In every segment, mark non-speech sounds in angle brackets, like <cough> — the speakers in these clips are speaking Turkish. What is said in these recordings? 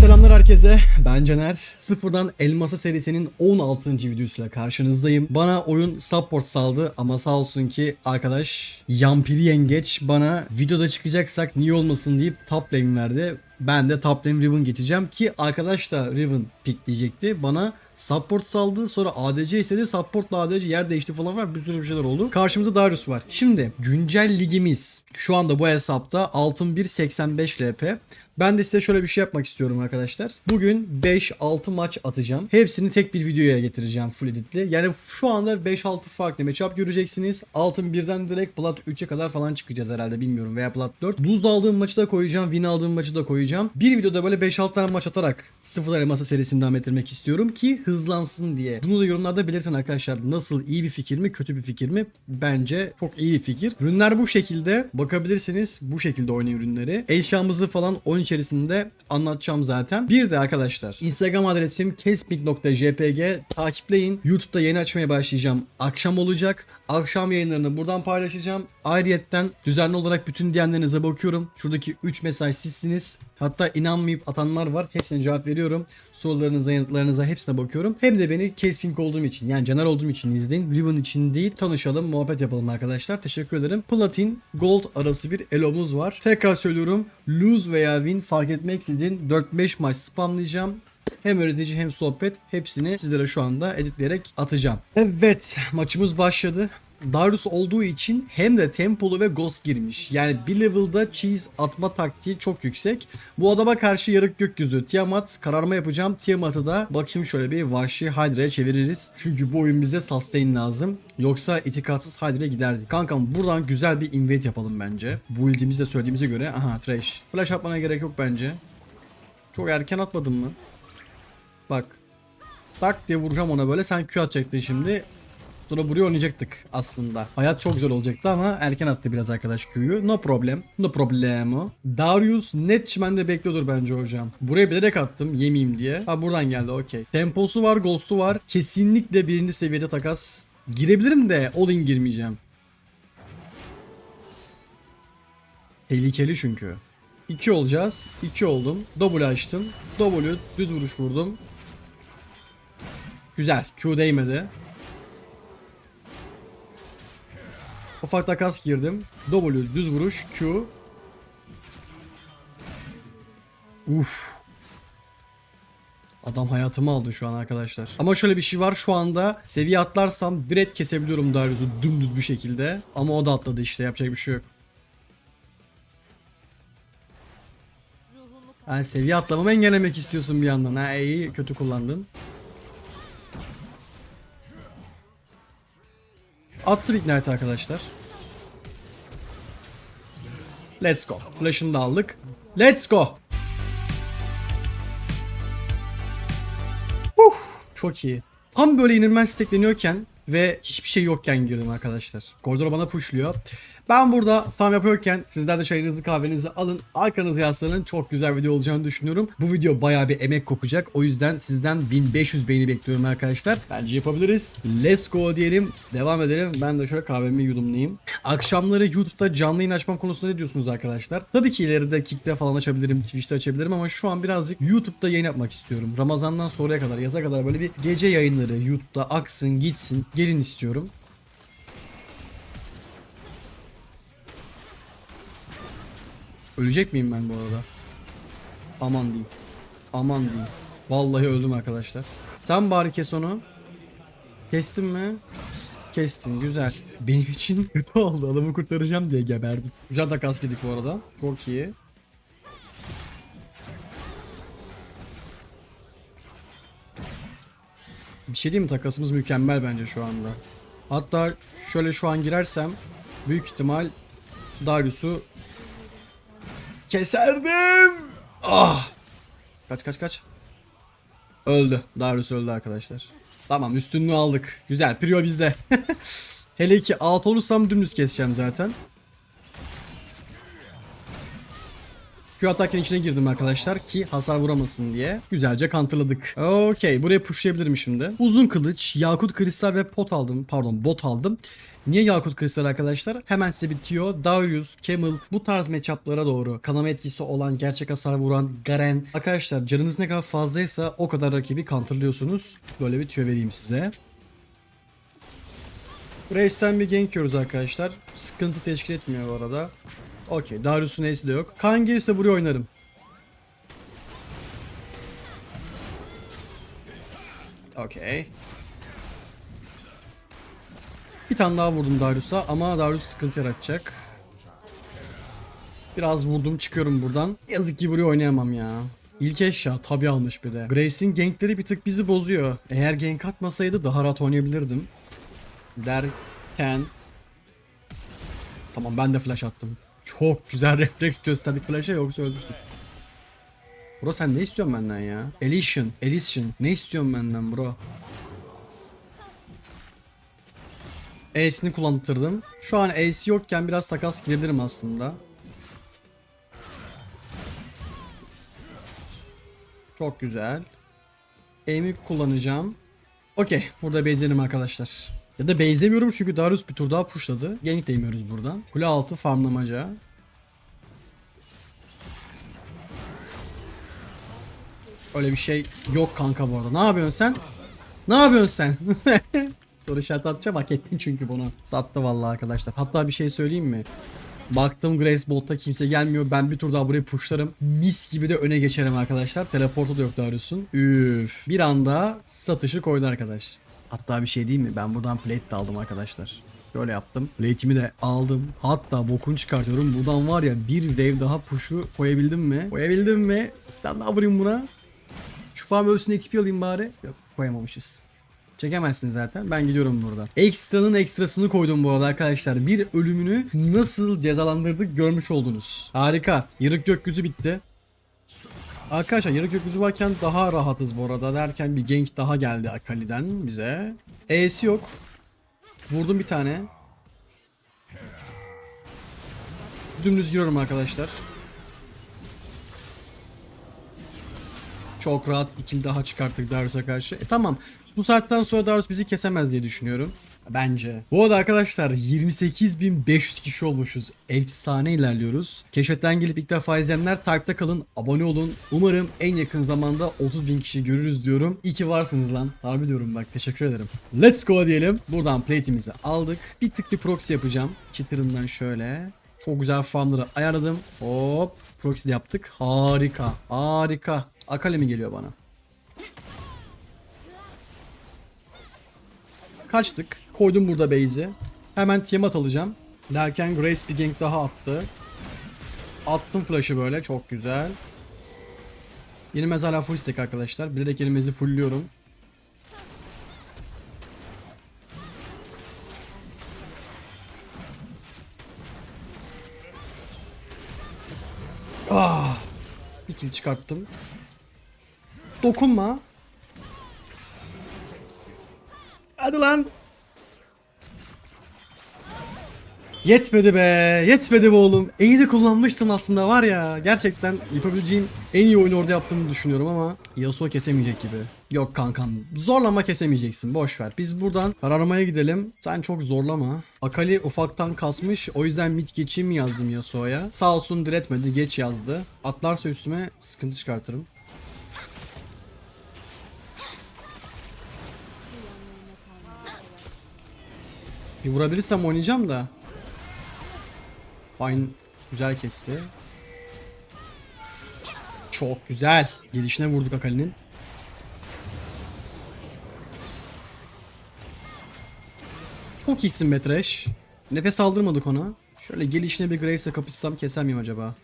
Selamlar herkese. Ben Caner. Sıfırdan Elmasa serisinin 16. videosuyla karşınızdayım. Bana oyun support saldı ama sağ olsun ki arkadaş Yampiri Yengeç bana videoda çıkacaksak niye olmasın deyip top lane verdi. Ben de top lane Riven geçeceğim ki arkadaş da Riven pick diyecekti. Bana support saldı sonra ADC istedi supportla ADC yer değişti falan var bir sürü bir şeyler oldu. Karşımızda Darius var. Şimdi güncel ligimiz şu anda bu hesapta altın 1.85 LP. Ben de size şöyle bir şey yapmak istiyorum arkadaşlar. Bugün 5-6 maç atacağım. Hepsini tek bir videoya getireceğim full editli. Yani şu anda 5-6 farklı matchup göreceksiniz. Altın 1'den direkt Plat 3'e kadar falan çıkacağız herhalde bilmiyorum veya Plat 4. Buz aldığım maçı da koyacağım. Win aldığım maçı da koyacağım. Bir videoda böyle 5-6 tane maç atarak sıfırlar masa serisini devam ettirmek istiyorum ki hızlansın diye. Bunu da yorumlarda belirtin arkadaşlar. Nasıl iyi bir fikir mi kötü bir fikir mi? Bence çok iyi bir fikir. Ürünler bu şekilde. Bakabilirsiniz bu şekilde oynayın ürünleri. Eşyamızı falan oyun içerisinde anlatacağım zaten. Bir de arkadaşlar Instagram adresim kesmik.jpg takipleyin. YouTube'da yeni açmaya başlayacağım. Akşam olacak. Akşam yayınlarını buradan paylaşacağım. Ayrıyetten düzenli olarak bütün diyenlerinize bakıyorum. Şuradaki 3 mesaj sizsiniz. Hatta inanmayıp atanlar var. Hepsine cevap veriyorum. Sorularınıza, yanıtlarınıza hepsine bakıyorum. Hem de beni Kespink olduğum için yani Caner olduğum için izleyin. Riven için değil. Tanışalım, muhabbet yapalım arkadaşlar. Teşekkür ederim. Platin, Gold arası bir elomuz var. Tekrar söylüyorum. Lose veya win fark etmeksizin 4-5 maç spamlayacağım. Hem öğretici hem sohbet hepsini sizlere şu anda editleyerek atacağım. Evet maçımız başladı. Darius olduğu için hem de tempolu ve ghost girmiş. Yani bir level'da cheese atma taktiği çok yüksek. Bu adama karşı yarık gökyüzü Tiamat kararma yapacağım. Tiamat'ı da bakayım şöyle bir vahşi Hydra'ya çeviririz. Çünkü bu oyun bize sustain lazım. Yoksa itikatsız Hydra'ya giderdi. Kankam buradan güzel bir invade yapalım bence. Bu ilgimizde söylediğimize göre. Aha trash. Flash atmana gerek yok bence. Çok erken atmadın mı? Bak. Tak diye vuracağım ona böyle. Sen Q atacaktın şimdi. Sonra buraya oynayacaktık aslında. Hayat çok güzel olacaktı ama erken attı biraz arkadaş Q'yu. No problem. No problemo. Darius net çimende bekliyordur bence hocam. Buraya bilerek attım yemeyeyim diye. Ha buradan geldi okey. Temposu var, ghost'u var. Kesinlikle birinci seviyede takas. Girebilirim de all-in girmeyeceğim. Tehlikeli çünkü. 2 olacağız. 2 oldum. W açtım. W düz vuruş vurdum. Güzel. Q değmedi. Ufak takas girdim. W düz vuruş Q. Uf. Adam hayatımı aldı şu an arkadaşlar. Ama şöyle bir şey var şu anda seviye atlarsam direkt kesebiliyorum Darius'u dümdüz bir şekilde. Ama o da atladı işte yapacak bir şey yok. Yani seviye atlamamı engellemek istiyorsun bir yandan. Ha iyi kötü kullandın. Attı Ignite arkadaşlar. Let's go. Flash'ını da aldık. Let's go. Uh, çok iyi. Tam böyle inilmez stekleniyorken ve hiçbir şey yokken girdim arkadaşlar. Gordor bana pushluyor. Ben burada farm yapıyorken sizler de çayınızı kahvenizi alın. Arkanızı yaslanın. Çok güzel video olacağını düşünüyorum. Bu video bayağı bir emek kokacak. O yüzden sizden 1500 beğeni bekliyorum arkadaşlar. Bence yapabiliriz. Let's go diyelim. Devam edelim. Ben de şöyle kahvemi yudumlayayım. Akşamları YouTube'da canlı yayın açmam konusunda ne diyorsunuz arkadaşlar? Tabii ki ileride Kick'te falan açabilirim. Twitch'te açabilirim ama şu an birazcık YouTube'da yayın yapmak istiyorum. Ramazandan sonraya kadar, yaza kadar böyle bir gece yayınları YouTube'da aksın, gitsin, gelin istiyorum. Ölecek miyim ben bu arada? Aman diyeyim. Aman diyeyim. Vallahi öldüm arkadaşlar. Sen bari kes onu. Kestin mi? Kestin güzel. Benim için <laughs> kötü oldu. Adamı kurtaracağım diye geberdim. Güzel takas yedik bu arada. Çok iyi. Bir şey diyeyim mi? Takasımız mükemmel bence şu anda. Hatta şöyle şu an girersem büyük ihtimal Darius'u Keserdim. Ah. Kaç kaç kaç. Öldü. Darius öldü arkadaşlar. Tamam üstünlüğü aldık. Güzel. Prio bizde. <laughs> Hele ki alt olursam dümdüz keseceğim zaten. Q atakın içine girdim arkadaşlar ki hasar vuramasın diye. Güzelce counterladık. Okey buraya pushlayabilirim şimdi. Uzun kılıç, yakut kristal ve pot aldım. Pardon bot aldım. Niye Yakut Kristal arkadaşlar? Hemen size bitiyor. Darius, Camel bu tarz matchup'lara doğru kanama etkisi olan gerçek hasar vuran Garen. Arkadaşlar canınız ne kadar fazlaysa o kadar rakibi counterlıyorsunuz. Böyle bir tüyo vereyim size. Race'ten bir gank arkadaşlar. Sıkıntı teşkil etmiyor bu arada. Okey. Darius'un ace'i de yok. Kaan gelirse buraya oynarım. Okey. Bir tane daha vurdum Darius'a ama Darius sıkıntı yaratacak. Biraz vurdum çıkıyorum buradan. Yazık ki buraya oynayamam ya. İlk eşya tabi almış bir de. Grace'in gankleri bir tık bizi bozuyor. Eğer gank atmasaydı daha rahat oynayabilirdim. Derken... Tamam ben de flash attım. Çok güzel <laughs> refleks gösterdik flash'a yoksa öldürsün. Bro sen ne istiyorsun benden ya? Elysian, Elysian. Ne istiyorsun benden bro? Ace'ini kullandırdım. Şu an Ace yokken biraz takas girebilirim aslında. Çok güzel. Aim'i kullanacağım. Okey. Burada base'lerim arkadaşlar. Ya da base'lemiyorum çünkü Darius bir tur daha pushladı. Gank de yemiyoruz buradan. Kule altı farmlamaca. Öyle bir şey yok kanka bu arada. Ne yapıyorsun sen? Ne yapıyorsun sen? <laughs> Soru işareti atacağım hak ettin çünkü bunu. Sattı vallahi arkadaşlar. Hatta bir şey söyleyeyim mi? Baktım Grace Bolt'ta kimse gelmiyor. Ben bir tur daha burayı pushlarım. Mis gibi de öne geçerim arkadaşlar. Teleportu da yok Darius'un. Üf. Bir anda satışı koydu arkadaş. Hatta bir şey değil mi? Ben buradan plate de aldım arkadaşlar. Böyle yaptım. Plate'imi de aldım. Hatta bokunu çıkartıyorum. Buradan var ya bir wave daha push'u koyabildim mi? Koyabildim mi? Bir tane daha vurayım buna. Şu farm ölsün XP alayım bari. Yok koyamamışız. Çekemezsin zaten. Ben gidiyorum burada. Ekstranın ekstrasını koydum bu arada arkadaşlar. Bir ölümünü nasıl cezalandırdık görmüş oldunuz. Harika. Yarık gökyüzü bitti. Arkadaşlar yarık gökyüzü varken daha rahatız bu arada derken bir gank daha geldi Akali'den bize. E'si yok. Vurdum bir tane. Dümdüz giriyorum arkadaşlar. Çok rahat bir kill daha çıkarttık Darius'a karşı. E tamam. Bu saatten sonra Darius bizi kesemez diye düşünüyorum. Bence. Bu arada arkadaşlar 28.500 kişi olmuşuz. Efsane ilerliyoruz. Keşfetten gelip ilk defa izleyenler takipte kalın. Abone olun. Umarım en yakın zamanda 30.000 kişi görürüz diyorum. İyi ki varsınız lan. Harbi diyorum bak. Teşekkür ederim. Let's go diyelim. Buradan plate'imizi aldık. Bir tık bir proxy yapacağım. Chitter'ından şöyle. Çok güzel farmları ayarladım. Hop. Proxy yaptık. Harika. Harika. Akali mi geliyor bana? Kaçtık. Koydum burada base'i. Hemen Tiamat alacağım. Derken Grace bir gank daha attı. Attım flash'ı böyle. Çok güzel. Yenilmez hala full stack arkadaşlar. Bilerek yenilmezi fullliyorum. Ah! Bir kill çıkarttım. Dokunma. Hadi lan. Yetmedi be. Yetmedi be oğlum. İyi de kullanmıştım aslında var ya. Gerçekten yapabileceğim en iyi oyunu orada yaptığımı düşünüyorum ama Yasuo kesemeyecek gibi. Yok kankam. Zorlama kesemeyeceksin. Boş ver. Biz buradan kararmaya gidelim. Sen çok zorlama. Akali ufaktan kasmış. O yüzden mid geçeyim mi yazdım Yasuo'ya. Sağ olsun diretmedi. Geç yazdı. Atlarsa üstüme sıkıntı çıkartırım. Bir vurabilirsem oynayacağım da. Fine güzel kesti. Çok güzel. Gelişine vurduk Akali'nin. Çok iyisin Trash. Nefes aldırmadık ona. Şöyle gelişine bir Graves'e kapışsam keser miyim acaba?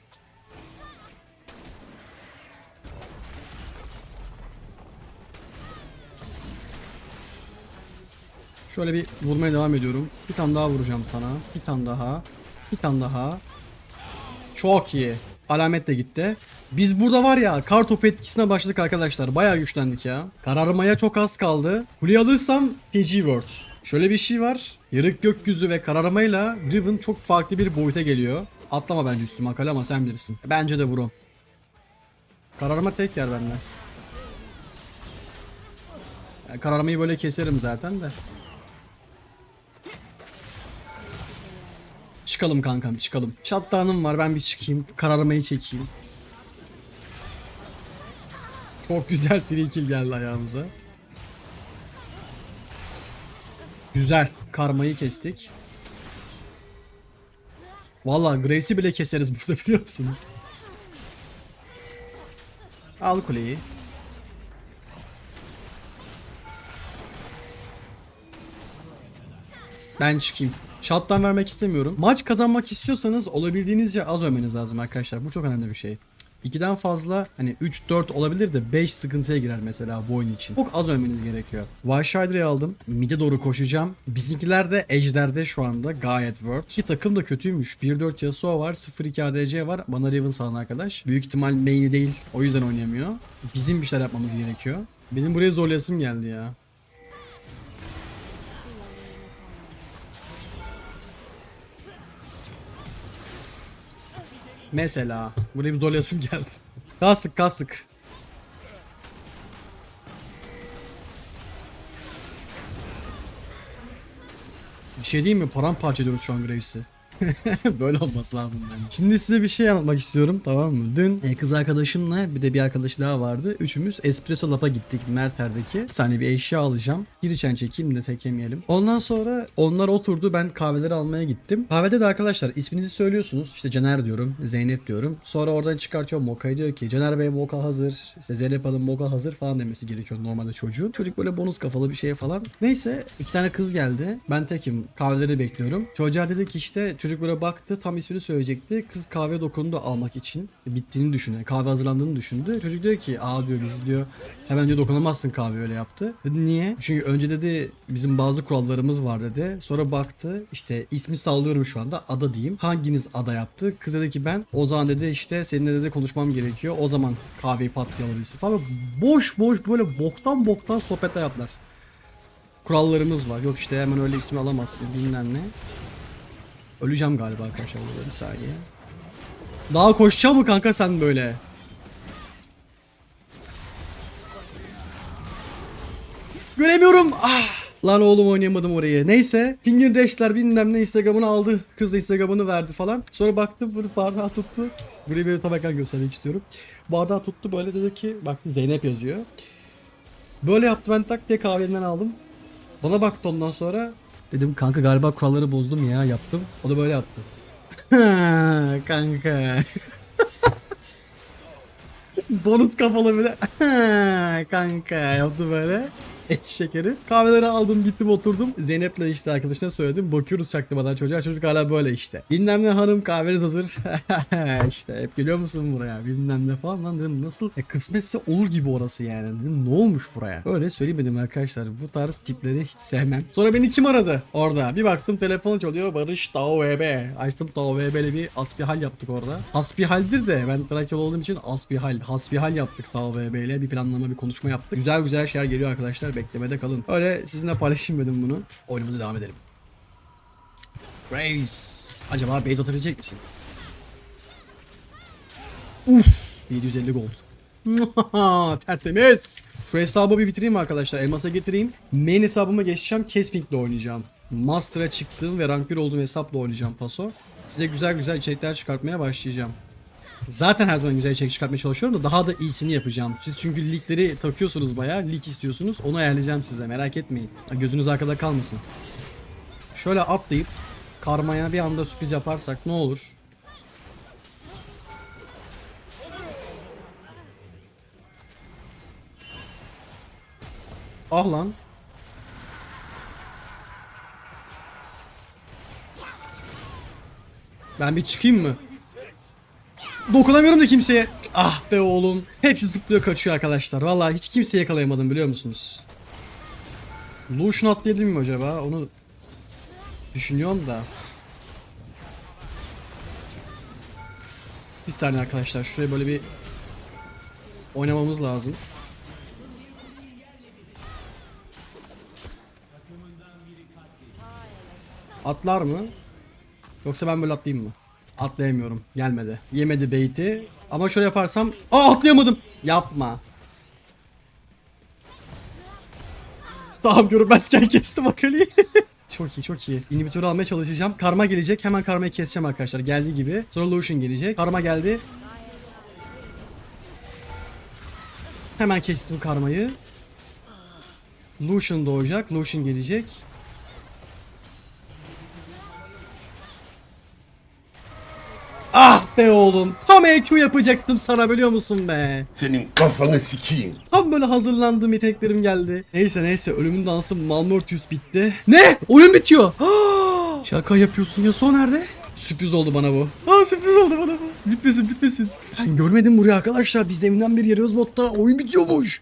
Şöyle bir vurmaya devam ediyorum. Bir tane daha vuracağım sana. Bir tane daha. Bir tane daha. Çok iyi. Alamet de gitti. Biz burada var ya kar topu etkisine başladık arkadaşlar. Bayağı güçlendik ya. Kararmaya çok az kaldı. Kuleyi alırsam TG World. Şöyle bir şey var. Yarık gökyüzü ve kararmayla Riven çok farklı bir boyuta geliyor. Atlama bence üstüme Akali ama sen bilirsin. Bence de bro. Kararma tek yer bende. Yani kararmayı böyle keserim zaten de. Çıkalım kankam çıkalım. Shutdown'ım var ben bir çıkayım. Kararmayı çekeyim. Çok güzel free kill geldi ayağımıza. Güzel. Karmayı kestik. Valla Grace'i bile keseriz burada <laughs> biliyor musunuz? Al kuleyi. Ben çıkayım. Shot'tan vermek istemiyorum. Maç kazanmak istiyorsanız olabildiğinizce az ölmeniz lazım arkadaşlar. Bu çok önemli bir şey. 2'den fazla hani 3-4 olabilir de 5 sıkıntıya girer mesela bu oyun için. Çok az ölmeniz gerekiyor. Wildshirder'ı aldım. Mid'e doğru koşacağım. Bizimkiler de Ejder'de şu anda gayet world. İki takım da kötüymüş. 1-4 Yasuo var. 0-2 ADC var. Bana Riven salan arkadaş. Büyük ihtimal main'i değil. O yüzden oynayamıyor. Bizim bir şeyler yapmamız gerekiyor. Benim buraya zorlayasım geldi ya. Mesela. Buraya bir zorlayasım geldi. <laughs> Kastık kastık. Bir şey diyeyim mi? Paramparça ediyoruz şu an Graves'i. <laughs> Böyle olması lazım bence. Şimdi size bir şey anlatmak istiyorum tamam mı? Dün e, kız arkadaşımla bir de bir arkadaş daha vardı. Üçümüz Espresso Lab'a gittik Merter'deki. Bir saniye bir eşya alacağım. Bir içen çekeyim de tek yemeyelim. Ondan sonra onlar oturdu ben kahveleri almaya gittim. Kahvede de arkadaşlar isminizi söylüyorsunuz. İşte Caner diyorum, Zeynep diyorum. Sonra oradan çıkartıyor Moka'yı diyor ki Caner Bey Moka hazır. İşte Zeynep Hanım Moka hazır falan demesi gerekiyor normalde çocuğun. Çocuk böyle bonus kafalı bir şey falan. Neyse iki tane kız geldi. Ben tekim kahveleri bekliyorum. Çocuğa dedi ki işte çocuk böyle baktı tam ismini söyleyecekti. Kız kahve dokundu almak için. Bittiğini düşündü. Kahve hazırlandığını düşündü. Çocuk diyor ki aa diyor biz diyor hemen diyor dokunamazsın kahve öyle yaptı. Dedi niye? Çünkü önce dedi bizim bazı kurallarımız var dedi. Sonra baktı işte ismi sallıyorum şu anda ada diyeyim. Hanginiz ada yaptı? Kız dedi ki ben. O zaman dedi işte seninle dedi konuşmam gerekiyor. O zaman kahveyi pat diye alabilirsin falan. Boş boş böyle boktan boktan sohbetler yaptılar. Kurallarımız var. Yok işte hemen öyle ismi alamazsın bilmem ne. Öleceğim galiba arkadaşlar bir saniye. Daha koşacağım mı kanka sen böyle? Göremiyorum. Ah! Lan oğlum oynayamadım orayı. Neyse. Finger dash'ler bilmem ne Instagram'ını aldı. Kız da Instagram'ını verdi falan. Sonra baktım bunu bardağı tuttu. Burayı bir tam ekran göstermek istiyorum. Bardağı tuttu böyle dedi ki bak Zeynep yazıyor. Böyle yaptı ben tak diye kahvenden aldım. Bana baktı ondan sonra. Dedim kanka galiba kuralları bozdum ya yaptım. O da böyle yaptı. <laughs> kanka. <laughs> Bonus kafalı bir de <laughs> kanka yaptı böyle. <laughs> Eşek herif. Kahveleri aldım gittim oturdum. Zeynep'le işte arkadaşına söyledim. Bakıyoruz çaktırmadan çocuğa. Çocuk hala böyle işte. Bilmem ne hanım kahveniz hazır. <laughs> işte hep geliyor musun buraya? Bilmem ne falan. Lan dedim nasıl? E, kısmetse olur gibi orası yani. Dedim ne olmuş buraya? Öyle söylemedim arkadaşlar. Bu tarz tipleri hiç sevmem. Sonra beni kim aradı? Orada. Bir baktım telefon çalıyor. Barış Tao VB açtım Tao VB'li bir asbihal yaptık orada. Asbihaldir de ben Trakyalı olduğum için asbihal hasbihal yaptık Tao VB ile. Bir planlama bir konuşma yaptık. Güzel güzel şeyler geliyor arkadaşlar beklemede kalın öyle sizinle paylaşayım dedim bunu oyunumuza devam edelim Grace acaba base atabilecek misin? Uf 750 gold. <laughs> Tertemiz. Şu hesabı bir bitireyim arkadaşlar. Elmas'a getireyim. Main hesabıma geçeceğim. Kesping'le oynayacağım. Master'a çıktığım ve rank 1 olduğum hesapla oynayacağım paso. Size güzel güzel içerikler çıkartmaya başlayacağım. Zaten her zaman güzel içerik çıkartmaya çalışıyorum da daha da iyisini yapacağım. Siz çünkü ligleri takıyorsunuz bayağı. Lig istiyorsunuz. Onu ayarlayacağım size. Merak etmeyin. Gözünüz arkada kalmasın. Şöyle atlayıp karmaya bir anda sürpriz yaparsak ne olur? Ah lan. Ben bir çıkayım mı? Dokunamıyorum da kimseye. Ah be oğlum. Hepsi zıplıyor kaçıyor arkadaşlar. Vallahi hiç kimseyi yakalayamadım biliyor musunuz? Lucian atlayabilir miyim acaba? Onu düşünüyorum da. Bir saniye arkadaşlar. Şuraya böyle bir oynamamız lazım. Atlar mı? Yoksa ben böyle atlayayım mı? Atlayamıyorum. Gelmedi. Yemedi bait'i. Ama şöyle yaparsam... Aa atlayamadım. Yapma. Tamam görünmezken kestim Akali'yi. <laughs> çok iyi çok iyi. İnhibitörü almaya çalışacağım. Karma gelecek. Hemen karmayı keseceğim arkadaşlar. Geldiği gibi. Sonra Lucian gelecek. Karma geldi. Hemen kestim karmayı. Lucian doğacak. Lucian gelecek. Be oğlum. Tam EQ yapacaktım sana biliyor musun be? Senin kafanı sikeyim. Tam böyle hazırlandığım yeteneklerim geldi. Neyse neyse ölümün dansı Malmortius bitti. Ne? Oyun bitiyor. <gasps> Şaka yapıyorsun ya son nerede? Sürpriz oldu bana bu. Aa sürpriz oldu bana bu. Bitmesin bitmesin. Ben görmedim buraya arkadaşlar. Biz deminden beri yarıyoruz botta. Oyun bitiyormuş.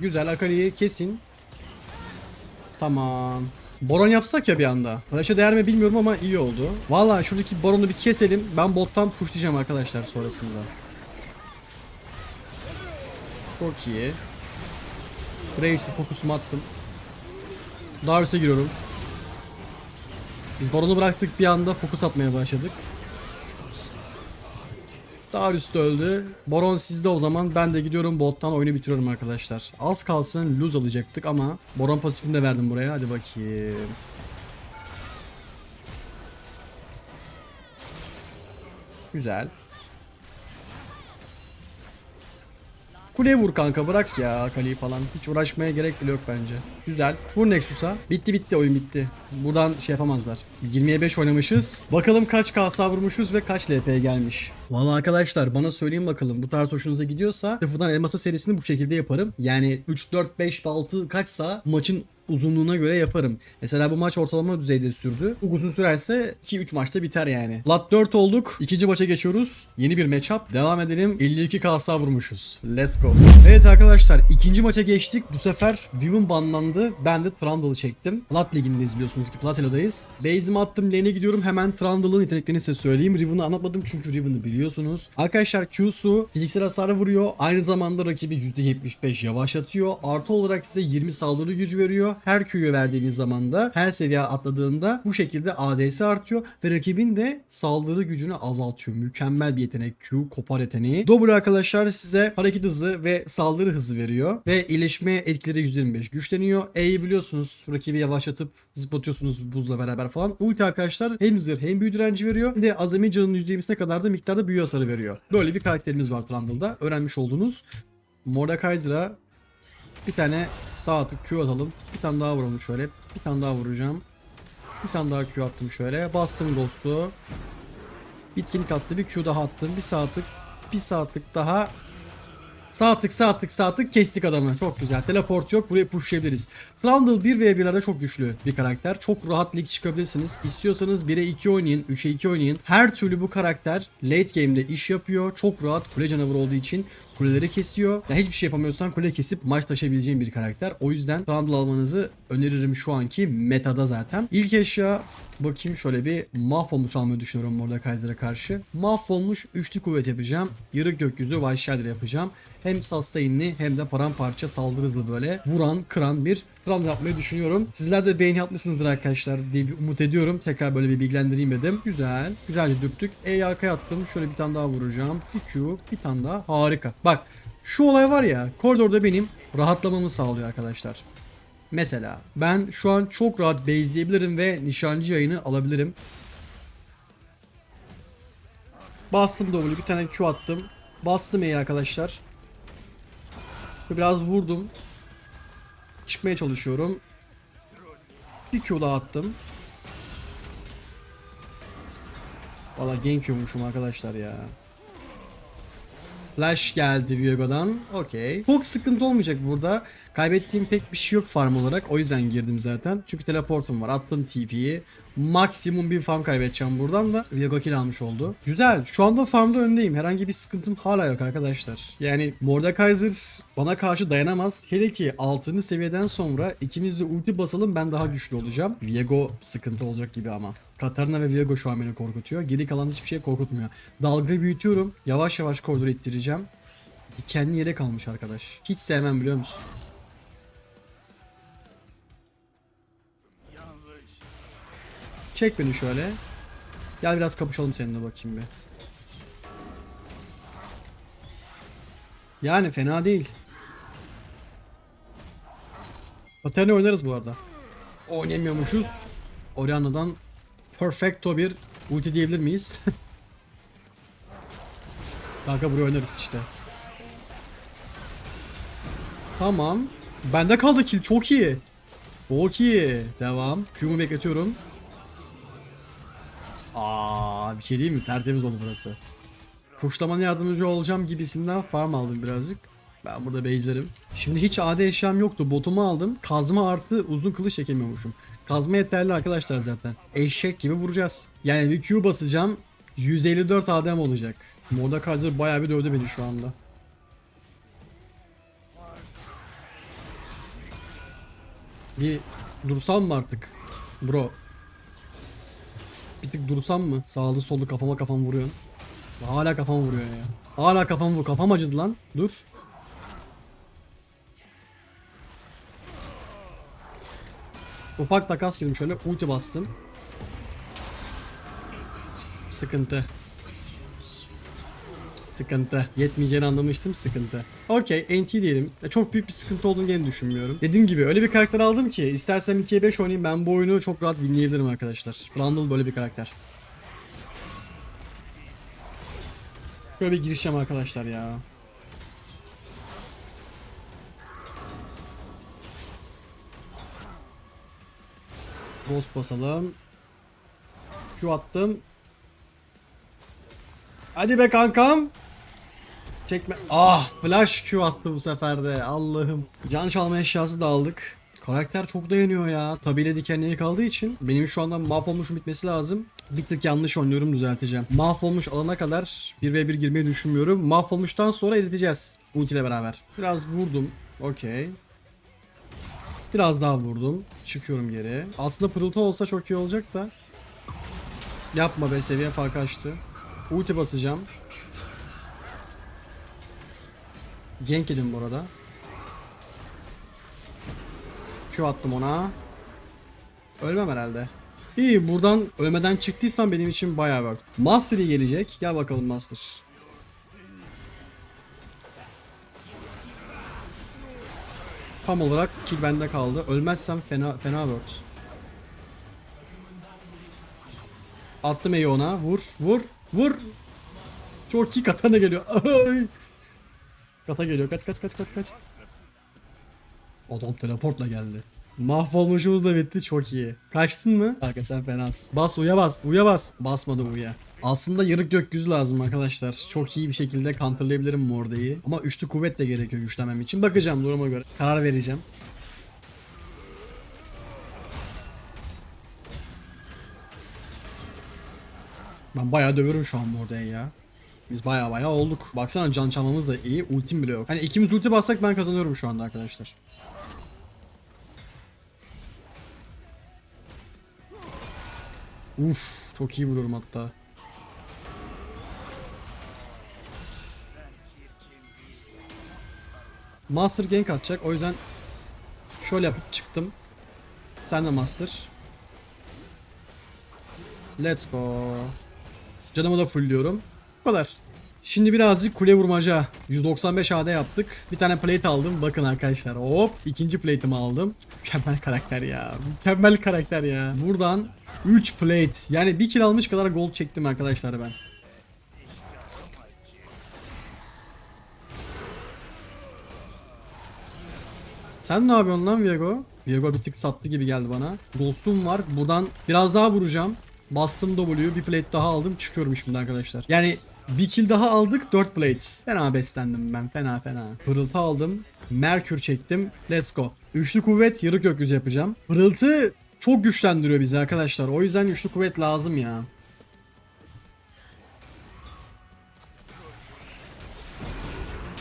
Güzel Akali'yi kesin. Tamam. Baron yapsak ya bir anda. Flash'a değer mi bilmiyorum ama iyi oldu. Valla şuradaki baronu bir keselim. Ben bottan pushlayacağım arkadaşlar sonrasında. Çok iyi. Grace'i fokusumu attım. Darius'e giriyorum. Biz baronu bıraktık bir anda fokus atmaya başladık. Darius da öldü. Baron sizde o zaman. Ben de gidiyorum bottan oyunu bitiriyorum arkadaşlar. Az kalsın lose alacaktık ama Baron pasifini de verdim buraya. Hadi bakayım. Güzel. Kuleye vur kanka bırak ya Kaleyi falan. Hiç uğraşmaya gerek bile yok bence. Güzel. Vur Nexus'a. Bitti bitti oyun bitti. Buradan şey yapamazlar. 20'ye 5 oynamışız. Bakalım kaç kasa vurmuşuz ve kaç LP gelmiş. Valla arkadaşlar bana söyleyin bakalım. Bu tarz hoşunuza gidiyorsa sıfırdan elmasa serisini bu şekilde yaparım. Yani 3, 4, 5, 6 kaçsa maçın uzunluğuna göre yaparım. Mesela bu maç ortalama düzeyde sürdü. Bu uzun sürerse 2-3 maçta biter yani. Lat 4 olduk. İkinci maça geçiyoruz. Yeni bir matchup. Devam edelim. 52 kasa vurmuşuz. Let's go. Evet arkadaşlar ikinci maça geçtik. Bu sefer Riven banlandı. Ben de Trundle'ı çektim. Plat ligindeyiz biliyorsunuz ki Platelo'dayız. Base'imi attım. Lane'e gidiyorum. Hemen Trundle'ın yeteneklerini size söyleyeyim. Riven'ı anlatmadım çünkü Riven'ı biliyorsunuz. Arkadaşlar Q'su fiziksel hasar vuruyor. Aynı zamanda rakibi %75 yavaşlatıyor. Artı olarak size 20 saldırı gücü veriyor. Her Q'yu verdiğiniz zaman da her seviye atladığında bu şekilde ADS artıyor ve rakibin de saldırı gücünü azaltıyor. Mükemmel bir yetenek Q, kopar yeteneği. W arkadaşlar size hareket hızı ve saldırı hızı veriyor ve iyileşme etkileri %25 güçleniyor. E'yi biliyorsunuz rakibi yavaşlatıp zıplatıyorsunuz buzla beraber falan. Ulti arkadaşlar hem zırh hem büyü direnci veriyor. Bir de azami canının %20'sine kadar da miktarda büyü hasarı veriyor. Böyle bir karakterimiz var Trundle'da. Öğrenmiş oldunuz. Mordekaiser'a bir tane sağ atıp Q atalım. Bir tane daha vuralım şöyle. Bir tane daha vuracağım. Bir tane daha Q attım şöyle. Bastım Ghost'u. Bitkinlik attı. Bir Q daha attım. Bir sağ tık. Bir sağ tık daha. Sağ tık sağ tık sağ tık kestik adamı. Çok güzel. Teleport yok. Buraya pushlayabiliriz. Trundle 1 ve 1'lerde çok güçlü bir karakter. Çok rahat lig çıkabilirsiniz. İstiyorsanız 1'e 2 oynayın. 3'e 2 oynayın. Her türlü bu karakter late game'de iş yapıyor. Çok rahat kule canavarı olduğu için kuleleri kesiyor. Ya hiçbir şey yapamıyorsan kule kesip maç taşıyabileceğin bir karakter. O yüzden Trundle almanızı öneririm şu anki metada zaten. İlk eşya bakayım şöyle bir mahvolmuş almayı düşünüyorum Mordekaiser'a karşı. Mahvolmuş üçlü kuvvet yapacağım. Yarık gökyüzü Vayşadir yapacağım. Hem sustain'li hem de paramparça saldırı hızlı böyle vuran, kıran bir Trundle yapmayı düşünüyorum. Sizler de beğeni yapmışsınızdır arkadaşlar diye bir umut ediyorum. Tekrar böyle bir bilgilendireyim dedim. Güzel. Güzelce dürttük. E'yi arkaya attım. Şöyle bir tane daha vuracağım. Bir Q. Bir tane daha. Harika. Bak şu olay var ya koridorda benim rahatlamamı sağlıyor arkadaşlar. Mesela ben şu an çok rahat base'leyebilirim ve nişancı yayını alabilirim. Bastım W bir tane Q attım. Bastım E'yi arkadaşlar. Biraz vurdum. Çıkmaya çalışıyorum. Bir Q daha attım. Valla gank yiyormuşum arkadaşlar ya. Flash geldi Viego'dan. Okey. Çok sıkıntı olmayacak burada. Kaybettiğim pek bir şey yok farm olarak. O yüzden girdim zaten. Çünkü teleportum var. Attım TP'yi. Maksimum bir farm kaybedeceğim buradan da. Viego kill almış oldu. Güzel. Şu anda farmda öndeyim. Herhangi bir sıkıntım hala yok arkadaşlar. Yani Mordekaiser bana karşı dayanamaz. Hele ki 6. seviyeden sonra ikimiz de ulti basalım ben daha güçlü olacağım. Viego sıkıntı olacak gibi ama. Katarina ve Viego şu an beni korkutuyor. Geri kalan hiçbir şey korkutmuyor. Dalga büyütüyorum. Yavaş yavaş koridoru ittireceğim. Dikenli yere kalmış arkadaş. Hiç sevmem biliyor musun? Çek beni şöyle. Gel biraz kapışalım seninle bakayım bir. Yani fena değil. Paterni oynarız bu arada. Oynamıyormuşuz. Orianna'dan perfecto bir ulti diyebilir miyiz? <laughs> Kanka buraya oynarız işte. Tamam. Bende kaldı kill. Çok iyi. Çok iyi. Devam. Q'mu bekletiyorum. Aa, bir şey değil mi? Tertemiz oldu burası. Kuşlamana yardımcı olacağım gibisinden farm aldım birazcık. Ben burada base'lerim. Şimdi hiç AD eşyam yoktu. Botumu aldım. Kazma artı uzun kılıç çekemiyormuşum. Kazma yeterli arkadaşlar zaten. Eşek gibi vuracağız. Yani bir Q basacağım. 154 ADM olacak. Mordekaiser bayağı bir dövdü beni şu anda. Bir dursam mı artık? Bro. Bir tık dursam mı? Sağlı sollu kafama kafam vuruyorsun. Hala kafam vuruyor ya. Hala kafam vuruyor. Kafam acıdı lan. Dur. Ufak takas girdim şöyle. Ulti bastım. Sıkıntı. Sıkıntı. Yetmeyeceğini anlamıştım sıkıntı. Okey NT diyelim. Çok büyük bir sıkıntı olduğunu gene düşünmüyorum. Dediğim gibi öyle bir karakter aldım ki istersem 2'ye 5 oynayayım ben bu oyunu çok rahat winleyebilirim arkadaşlar. Randall böyle bir karakter. Böyle bir girişeceğim arkadaşlar ya. Ghost basalım. Q attım. Hadi be kankam. Çekme. Ah flash Q attı bu sefer de. Allah'ım. Can çalma eşyası da aldık. Karakter çok dayanıyor ya. Tabiyle dikenleri kaldığı için benim şu anda mahvolmuşum bitmesi lazım. Bir tık yanlış oynuyorum düzelteceğim. Mahvolmuş alana kadar 1v1 girmeyi düşünmüyorum. Mahvolmuştan sonra eriteceğiz. Ulti ile beraber. Biraz vurdum. Okey. Biraz daha vurdum. Çıkıyorum geri. Aslında pırıltı olsa çok iyi olacak da. Yapma be seviye farkı açtı. Ulti basacağım. Gank yedim bu arada. Q attım ona. Ölmem herhalde. İyi buradan ölmeden çıktıysam benim için bayağı worth. Master gelecek. Gel bakalım Master. Tam olarak kill bende kaldı. Ölmezsem fena fena worth. Attım E'yi ona. Vur, vur, vur. Çok iyi katana geliyor. <laughs> Kata geliyor. Kaç kaç kaç kaç kaç. Adam teleportla geldi. Mahvolmuşumuz da bitti çok iyi. Kaçtın mı? Kanka sen fenasın. Bas uya bas. Uya bas. Basmadı uya. Aslında yarık gökyüzü lazım arkadaşlar. Çok iyi bir şekilde counterlayabilirim Morde'yi. Ama üçlü kuvvet de gerekiyor güçlemem için. Bakacağım duruma göre. Karar vereceğim. Ben bayağı dövüyorum şu an Morde'yi ya. Biz bayağı bayağı olduk. Baksana can çalmamız da iyi. Ultim bile yok. Hani ikimiz ulti bassak ben kazanıyorum şu anda arkadaşlar. Uf, çok iyi vuruyorum hatta. Master gank atacak. O yüzden şöyle yapıp çıktım. Sen de Master. Let's go. Canımı da fullliyorum. Kadar. Şimdi birazcık kule vurmaca. 195 AD yaptık. Bir tane plate aldım. Bakın arkadaşlar. Hop. ikinci plate'imi aldım. Mükemmel karakter ya. Mükemmel karakter ya. Buradan 3 plate. Yani bir kill almış kadar gold çektim arkadaşlar ben. Sen ne yapıyorsun lan Viego? Viego bir tık sattı gibi geldi bana. Ghost'um var. Buradan biraz daha vuracağım. Bastım W. Bir plate daha aldım. Çıkıyorum şimdi arkadaşlar. Yani bir kill daha aldık. 4 plates. Fena beslendim ben. Fena fena. Pırıltı aldım. Merkür çektim. Let's go. Üçlü kuvvet yarı gökyüzü yapacağım. Pırıltı çok güçlendiriyor bizi arkadaşlar. O yüzden üçlü kuvvet lazım ya.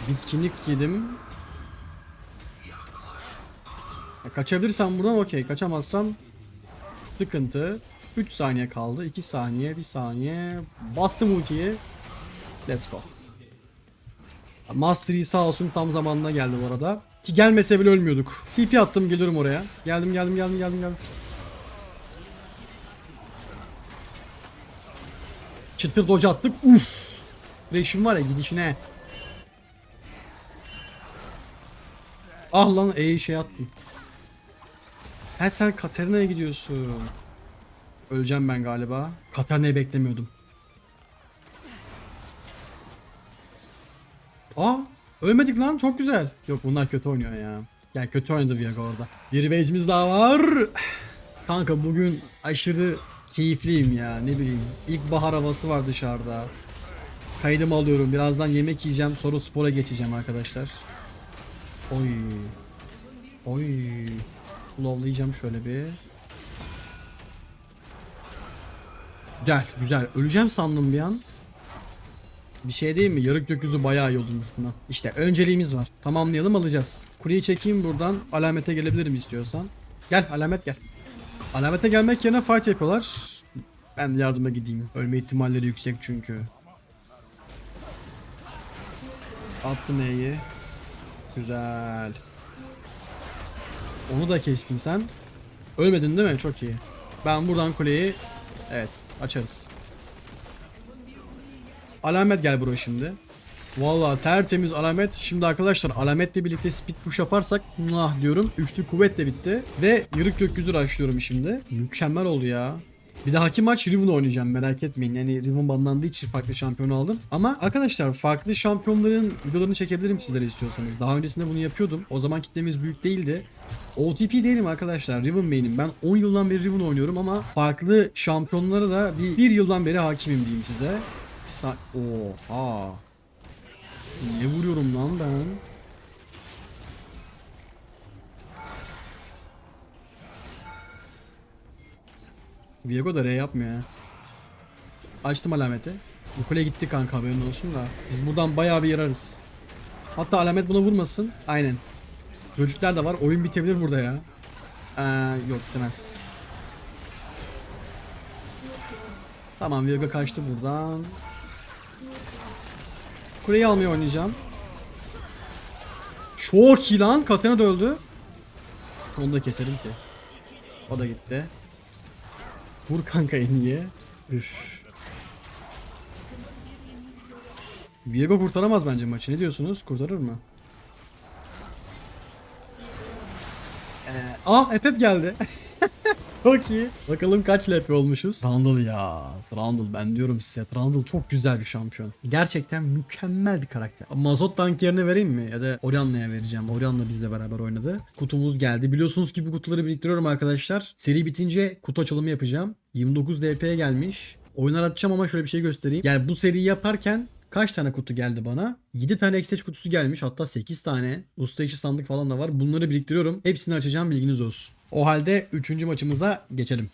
Bitkinlik yedim. Kaçabilirsem buradan okey. Kaçamazsam sıkıntı. 3 saniye kaldı. 2 saniye, 1 saniye. Bastım ultiyi. Let's go. Mastery sağ olsun tam zamanında geldi bu arada. Ki gelmese bile ölmüyorduk. TP attım geliyorum oraya. Geldim geldim geldim geldim geldim. Çıtır doca attık. Uf. Fresh'im var ya gidişine. Ah lan E'yi şey attım. Ha sen Katerina'ya gidiyorsun. Öleceğim ben galiba. Katerina'yı beklemiyordum. Aa ölmedik lan çok güzel. Yok bunlar kötü oynuyor ya. Yani kötü oynadı Viego orada. Bir base'imiz daha var. Kanka bugün aşırı keyifliyim ya ne bileyim. İlk bahar havası var dışarıda. Kaydımı alıyorum. Birazdan yemek yiyeceğim. Sonra spora geçeceğim arkadaşlar. Oy. Oy. Lovlayacağım şöyle bir. Güzel güzel. Öleceğim sandım bir an. Bir şey değil mi? Yarık gökyüzü bayağı iyi olmuş buna. İşte önceliğimiz var. Tamamlayalım alacağız. Kuleyi çekeyim buradan. Alamete gelebilirim istiyorsan. Gel alamet gel. Alamete gelmek yerine fight yapıyorlar. Ben yardıma gideyim. Ölme ihtimalleri yüksek çünkü. Attım E'yi. Güzel. Onu da kestin sen. Ölmedin değil mi? Çok iyi. Ben buradan kuleyi evet açarız. Alamet gel buraya şimdi. Vallahi tertemiz alamet. Şimdi arkadaşlar alametle birlikte speed push yaparsak nah diyorum. Üçlü kuvvet de bitti. Ve yırık gökyüzü açlıyorum şimdi. Mükemmel oldu ya. Bir dahaki maç Riven oynayacağım merak etmeyin. Yani Riven banlandığı için farklı şampiyonu aldım. Ama arkadaşlar farklı şampiyonların videolarını çekebilirim sizlere istiyorsanız. Daha öncesinde bunu yapıyordum. O zaman kitlemiz büyük değildi. OTP değilim arkadaşlar. Riven main'im. Ben 10 yıldan beri Riven oynuyorum ama farklı şampiyonlara da bir, bir yıldan beri hakimim diyeyim size. Bir sa- Oha. Ne vuruyorum lan ben? Viego da R yapmıyor ya. Açtım alameti. Bu kule gitti kanka haberin olsun da. Biz buradan bayağı bir yararız. Hatta alamet buna vurmasın. Aynen. Böcükler de var. Oyun bitebilir burada ya. Ee, yok demez. Tamam Viego kaçtı buradan. Kuleyi almaya oynayacağım. Çok iyi lan. Katana da öldü. Onu da keselim ki. O da gitti. Vur kanka en iyi. Üf. Viego kurtaramaz bence maçı. Ne diyorsunuz? Kurtarır mı? Ee, ah Epep geldi. <laughs> çok iyi. Bakalım kaç LP olmuşuz. Trundle ya. Trundle ben diyorum size. Trundle çok güzel bir şampiyon. Gerçekten mükemmel bir karakter. Mazot tank yerine vereyim mi? Ya da Orianna'ya vereceğim. Orianna bizle beraber oynadı. Kutumuz geldi. Biliyorsunuz ki bu kutuları biriktiriyorum arkadaşlar. Seri bitince kutu açılımı yapacağım. 29 DP'ye gelmiş. Oyunlar atacağım ama şöyle bir şey göstereyim. Yani bu seriyi yaparken Kaç tane kutu geldi bana? 7 tane XH kutusu gelmiş. Hatta 8 tane. Usta işi sandık falan da var. Bunları biriktiriyorum. Hepsini açacağım bilginiz olsun. O halde 3. maçımıza geçelim.